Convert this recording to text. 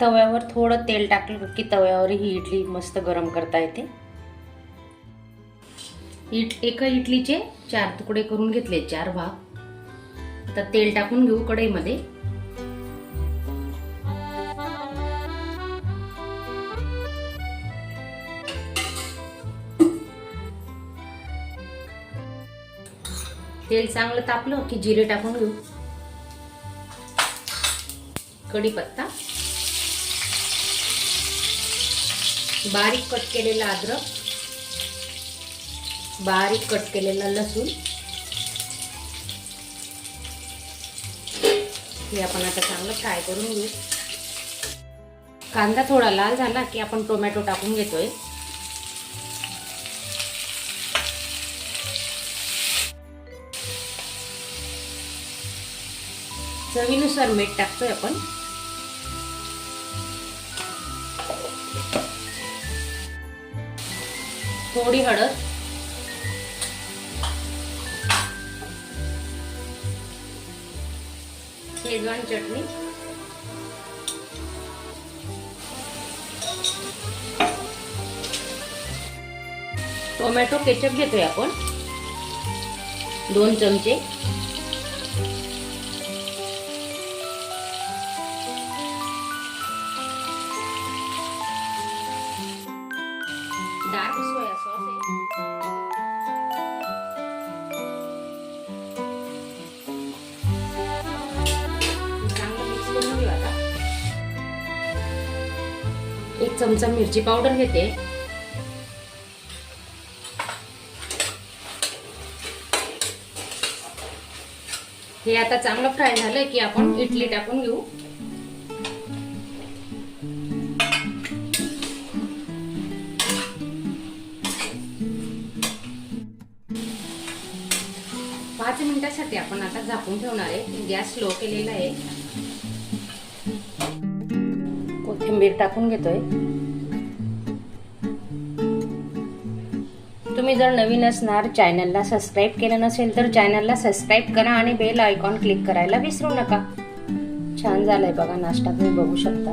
तव्यावर थोडं तेल टाकलं की तव्यावर ही इडली मस्त गरम करता येते. इट एका इडलीचे चार तुकडे करून घेतले चार भाग. आता तेल टाकून घेऊ कढईमध्ये. तेल चांगलं तापलं की जिरे टाकून घेऊ. कढीपत्ता. बारीक कट केलेला अद्रक बारीक कट केलेला लसूण. हे आपण आता चांगलं फ्राय करून घेऊ. कांदा थोडा लाल झाला की आपण टोमॅटो टाकून घेतोय. चवीनुसार मीठ टाकतोय आपण. थोडी हळद. शेजवान चटणी. टोमॅटो केचप घेतोय आपण. दोन चमचे. सोया सॉस आहे एक चमचा मिरची पावडर घेते. हे आता चांगलं फ्राय झालं की आपण इडली टाकून घेऊ. पाच मिनिटासाठी आपण आता झाकून ठेवणार आहे. गॅस स्लो केलेला आहे. कोथिंबीर टाकून घेतोय. तुम्ही जर नवीन असणार चॅनलला सबस्क्राईब केलं नसेल तर चॅनलला सबस्क्राईब करा आणि बेल आयकॉन क्लिक करायला विसरू नका. छान झालंय बघा नाश्ता तुम्ही बघू शकता.